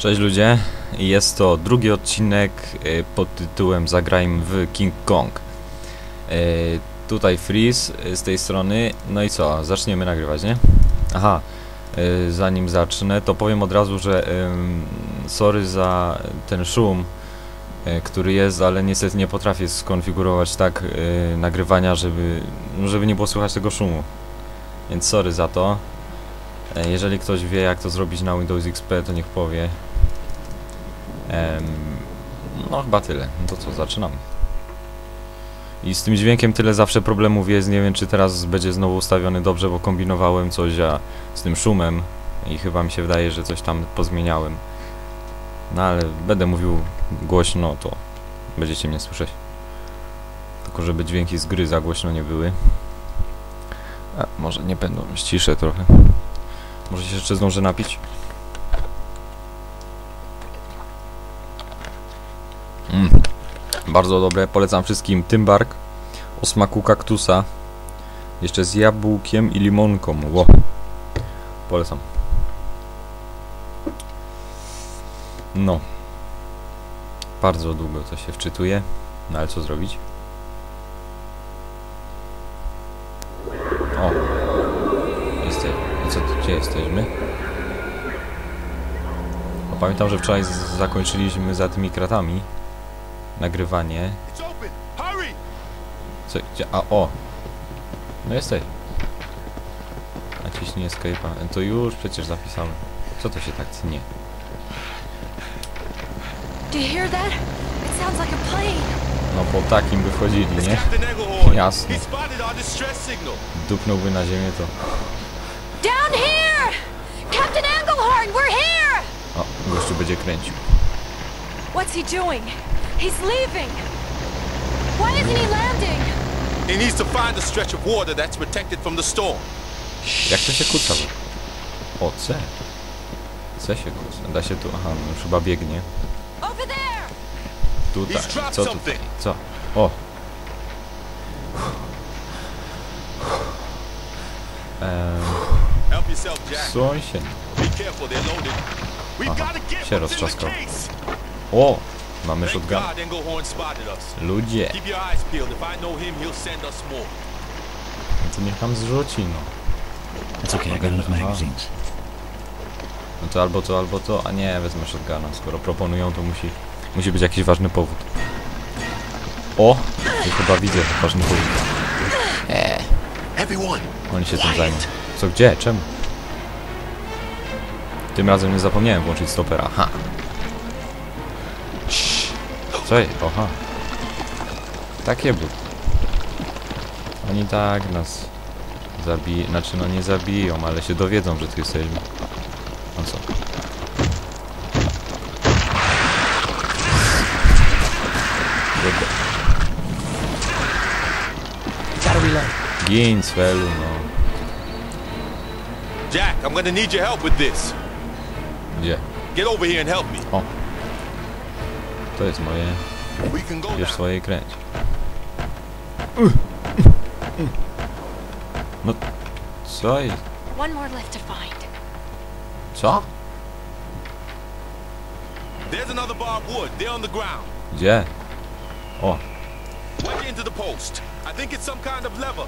Cześć ludzie, jest to drugi odcinek y, pod tytułem Zagrajmy w King Kong. Y, Tutaj Freeze y, z tej strony, no i co, zaczniemy nagrywać, nie? Aha, zanim zacznę, to powiem od razu, że sorry za ten szum, który jest, ale niestety nie potrafię skonfigurować tak nagrywania, żeby, żeby nie było słychać tego szumu. Więc sorry za to. Jeżeli ktoś wie jak to zrobić na Windows XP, to niech powie. No chyba tyle. No to co, zaczynamy. I z tym dźwiękiem tyle zawsze problemów jest. Nie wiem czy teraz będzie znowu ustawiony dobrze, bo kombinowałem coś a z tym szumem i chyba mi się wydaje, że coś tam pozmieniałem. No ale będę mówił głośno, to będziecie mnie słyszeć. Tylko żeby dźwięki z gry za głośno nie były. A, może nie będą, ściszę trochę. Może się jeszcze zdążę napić? Bardzo dobre, polecam wszystkim Tymbark o smaku kaktusa. Jeszcze z jabłkiem i limonką. Ło. Polecam. No. Bardzo długo to się wczytuje. No ale co zrobić? O. Jesteś. Co, gdzie jesteśmy? No, pamiętam, że wczoraj zakończyliśmy za tymi kratami nagrywanie. Co, gdzie? A, o! No jesteś. Naciśnij escape'a. To już przecież zapisałem. Co to się tak plane. No po takim by wchodzili, nie? Jasne. Dupnąłby na ziemię to... Down here! Captain Engelhorn, we're here! O, gościu będzie kręcił. What's he doing? He's leaving. Why isn't he landing? He needs to find a stretch of water that's protected from the storm. Jak to się kuca? O, C. C się kuca. Da się tu... Aha, no już chyba biegnie. Over there! Tutaj. He's dropped Co something. tutaj? Co? O! Ehm, Help yourself, Jack. sąsiad. Be careful, they're loaded. We've Aha, got to get się what's in case. O! Mamy shotgun. Ludzie. No to niech nam zrzuci, no. It's okay, I got enough magazines. No to albo to, albo to, a nie, wezmę shotguna. Skoro proponują, to musi, musi być jakiś ważny powód. O! I chyba widzę ważny powód. Everyone, Oni się tym zajmą. Co, gdzie? Czemu? Tym razem nie zapomniałem włączyć stopera. Aha. Co jest? Oha. Takie był. Oni tak nas zabiją. Znaczy, no nie zabiją, ale się dowiedzą, że tu jesteśmy. No co? Gin, Svelu, no. Jack, I'm gonna need your help with this. Gdzie? Get over here and help me. To jest moje. Now. swoje kręć. No, co jest? Co? There's another barbed wood. They're on the ground. Gdzie? O, Wedge into the post. I think it's some kind of lever.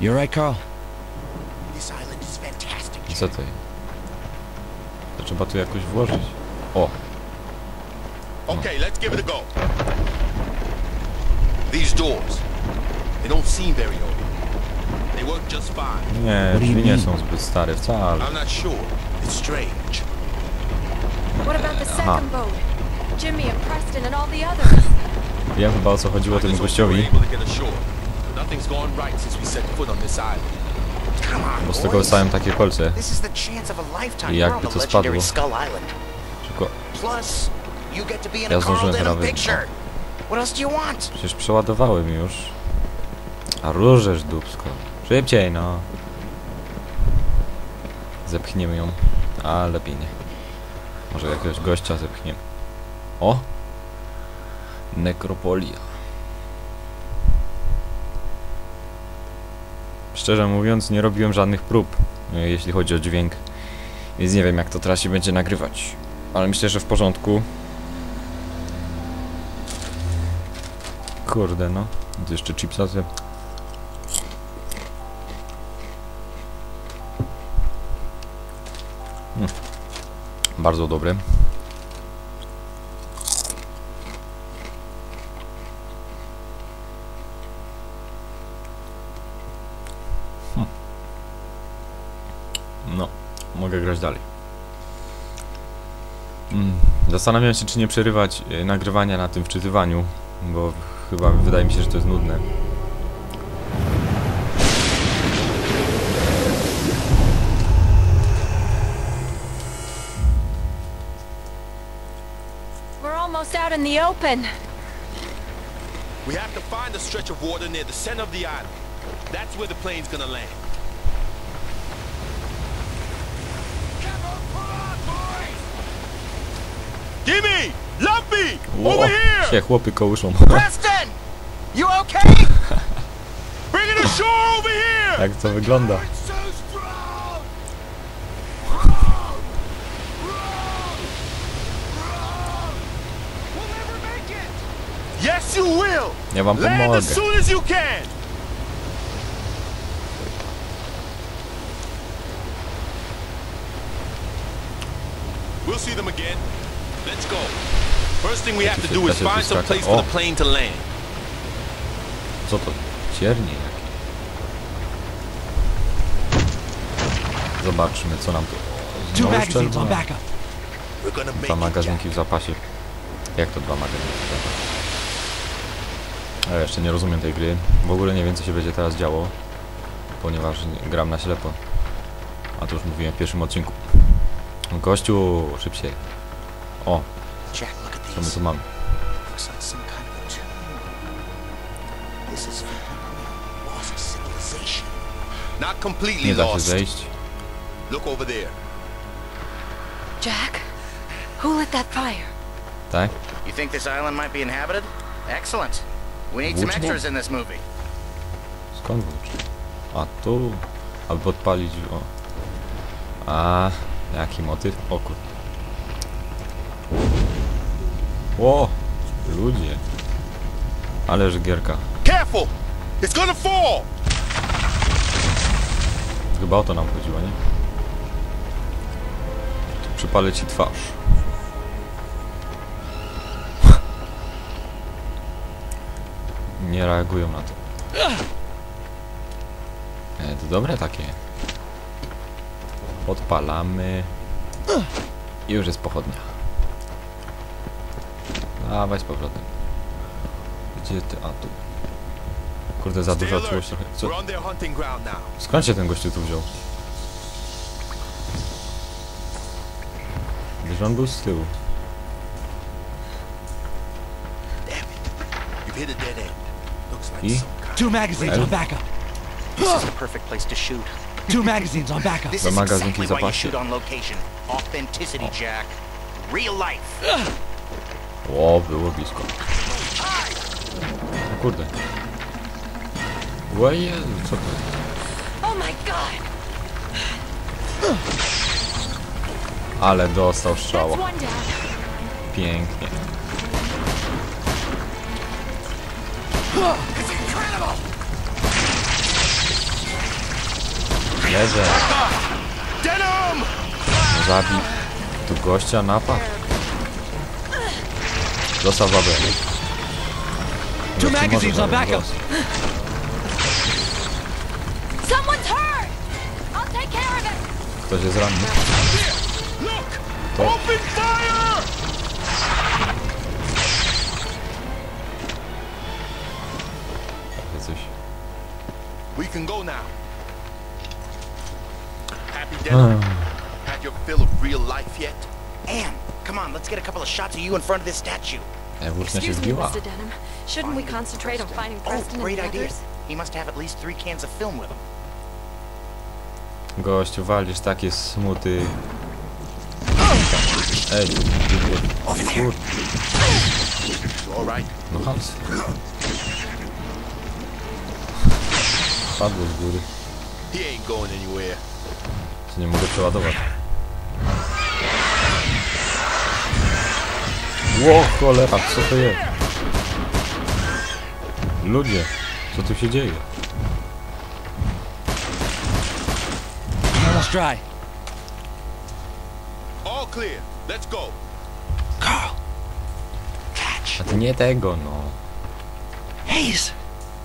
You alright, Carl? This island is fantastic. i co to jest? Trzeba tu jakoś włożyć. O, Okay, let's give it a go. These doors, they don't seem very old. They work just fine. nie, drzwi nie są zbyt stare wcale. I'm not sure. It's strange. What about the Aha. second boat? Jimmy and Preston and all the others. Wiem chyba o co chodziło temu gościowi. Nothing's gone right since we set foot on this island. Bo z tego boys. dostałem takie kolce. I jakby to spadło. In Ja zdążyłem prawie- przecież przeładowałem już. A różesz dupsko. Szybciej no. Zepchniemy ją. A lepiej nie. Może jakiegoś gościa zepchniemy. O! Nekropolia. Szczerze mówiąc, nie robiłem żadnych prób, e, jeśli chodzi o dźwięk. Więc nie wiem jak to teraz się będzie nagrywać. Ale myślę, że w porządku. Kurde no. Tu jeszcze chipsa zjem. Mm. Bardzo dobre. Zastanawiam się, czy nie przerywać e, nagrywania na tym wczytywaniu, bo chyba wydaje mi się, że to jest nudne. Out in the open. We have to find a stretch of water near the center of the island. That's where the plane's gonna land. Gimme! Lumpy! Over here! się chłopy kołyszą. Preston! You okay? Bring it ashore over here! Jak to wygląda? It's so strong! We'll never make it! Yes, you will! Ja wam Land as soon as you can! We'll see them again. Let's go. First thing we have to do is find some place for the plane to land. Co to? Ciernie jakie. Zobaczmy, co nam tu... Znowu Dwa magazynki w zapasie. Jak to dwa magazynki w zapasie? Ja jeszcze nie rozumiem tej gry. W ogóle nie wiem, co się będzie teraz działo. Ponieważ nie- gram na ślepo. A to już mówiłem w pierwszym odcinku. Gościu, szybciej. O, Jack, look at co my these. tu mamy? Looks like some kind of a tomb. This is from lost civilization. Not completely Nie da się zejść. Look over there. Jack, who lit that fire? Tak? You think this island might be inhabited? Excellent. We need some Włócznie? extras in this movie. Skąd włócz? A tu? Albo odpalić... O. A, jaki motyw? O kur... Ło! Ludzie. Ależ gierka. Careful! It's gonna fall! Chyba o to nam chodziło, nie? Przypalę ci twarz. Nie reagują na to. E, to dobre takie. Podpalamy. I już jest pochodnia. Dawaj z powrotem. Gdzie ty? A tu. Kurde, za dużo czułość trochę. Co? We're on their hunting ground now. Skąd się ten gościu tu wziął? Gdyż on był z tyłu. You've hit a dead end. Looks like I? Two magazines on backup. This is the perfect place to shoot. Two magazines on backup. This is exactly why you shoot on location. Authenticity, Jack. Real life. O, było blisko. O kurde. O Jezu, co to? Oh my god! Ale dostał strzała. Pięknie. Leżę. Zabij. Tu gościa napadł. Zostaw babę. Two magazines on babę, backup. Someone's hurt! I'll take care of it! Ktoś jest ranny. Look! To- Open fire! Coś. We can go now. Happy ah. Denim? Had your fill of real life yet? Anne, come on, let's get a couple of shots of you in front of this statue. Się Excuse me, zbiła. Mr. Denham. Shouldn't we concentrate on finding Oh, Preston and great the idea. others? He must have at least three cans of film with him. Gościu, walisz takie smuty. Ej, kur... All right. No Hans. Padło z góry. He ain't going anywhere. Czy nie mogę przeładować? Ło, cholera, co to jest? Ludzie, co tu się dzieje? Almost dry. All clear. Let's go. Carl. Catch. A ty nie tego, no. Hayes.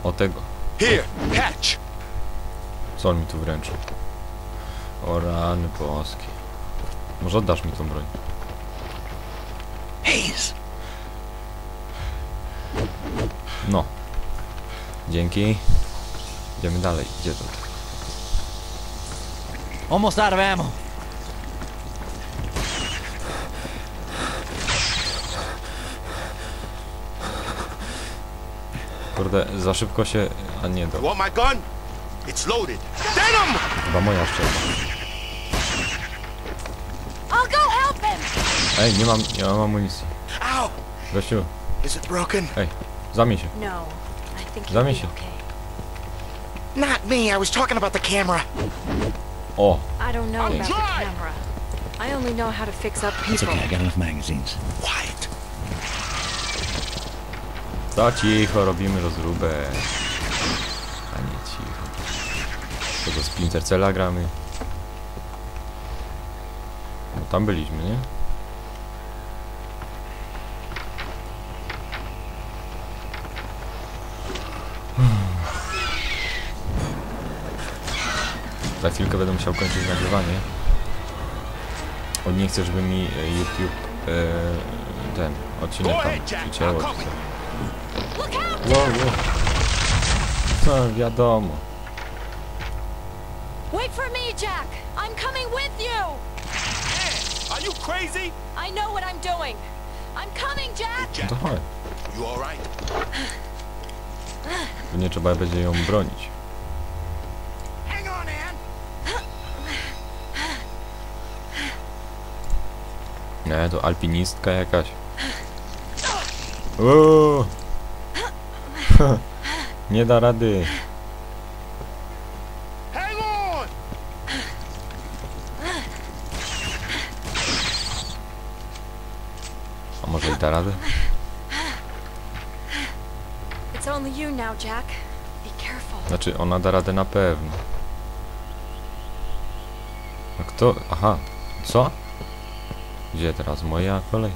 O tego. Here, catch. Co on mi tu wręczył? O rany boskie. Może oddasz mi tą broń? Hayes. No. Dzięki. Idziemy dalej. Gdzie to? Almost out of ammo. Kurde, za szybko się... A nie, You to want my gun? It's loaded. Denim! chyba moja szczerze. Ej, nie mam, nie mam amunicji. Gościu, Is it broken? zamień się. No, I think he'll Zamień się. okay. Not me. I was talking about the camera. O, I don't know I'm about the camera. I only know how to fix up It's people. okay. I got enough magazines. Quiet. to cicho, robimy rozróbę. A nie cicho. To do Splinter Cella gramy. No tam byliśmy, nie? Za chwilkę będę musiał kończyć nagrywanie. On nie chce, żeby mi e, YouTube e, ten odcinek tam przycięło. Wow, wow. No, wiadomo. Wait for me, Jack! I'm coming with you! Are you crazy? I know what I'm doing. I'm coming, Jack! You all right? Nie trzeba będzie ją bronić. Nie, to alpinistka jakaś. Uuu. Nie da rady. A może i da radę? Znaczy, ona da radę na pewno. A kto? Aha. Co? Gdzie teraz? Moja kolej?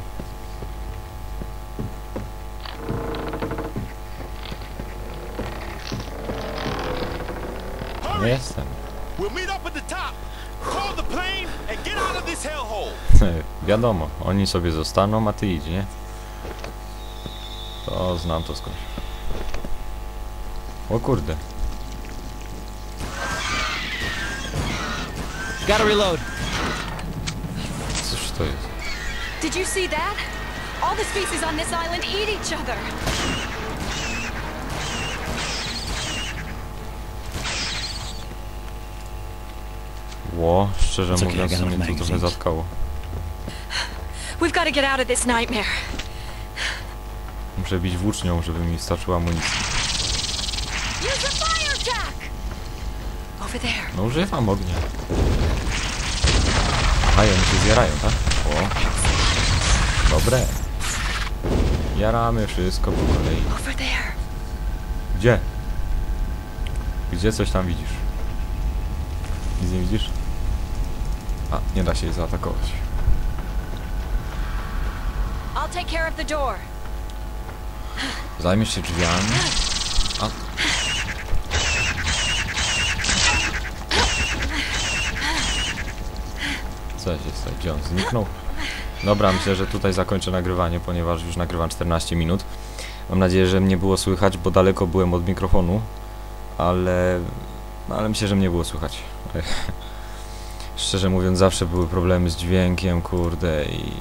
Nie jestem. We'll meet up at the top. Call the plane and get out of this hellhole. Wiadomo, oni sobie zostaną, a ty idź, nie? To znam to skądś. O kurde. Gotta reload. To jest? Did you see that? All the species on this island eat each other. Ło, szczerze mówiąc, mnie to trochę zatkało. We've got to get out of this nightmare. Muszę bić włócznią, żeby mi starczyła amunicji. Use the fire, Jack! Over there. No używam ognia. Aha, i oni się zjarają, tak? O. Dobre. Jaramy wszystko po kolei. Gdzie? Gdzie coś tam widzisz? Nic nie widzisz? A, nie da się jej zaatakować. Zajmiesz się drzwiami? Gdzie on zniknął? Dobra, myślę, że tutaj zakończę nagrywanie, ponieważ już nagrywam 14 minut. Mam nadzieję, że mnie było słychać, bo daleko byłem od mikrofonu, ale, ale myślę, że mnie było słychać. Szczerze mówiąc, zawsze były problemy z dźwiękiem, kurde, i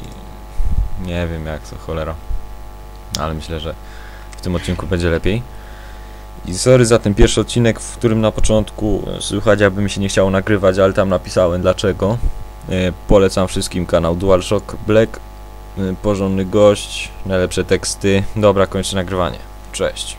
nie wiem jak to, cholera. Ale myślę, że w tym odcinku będzie lepiej. I sorry za ten pierwszy odcinek, w którym na początku słychać, aby mi się nie chciało nagrywać, ale tam napisałem dlaczego. E, Polecam wszystkim kanał DualShock Black. E, Porządny gość, najlepsze teksty. Dobra, kończę nagrywanie. Cześć.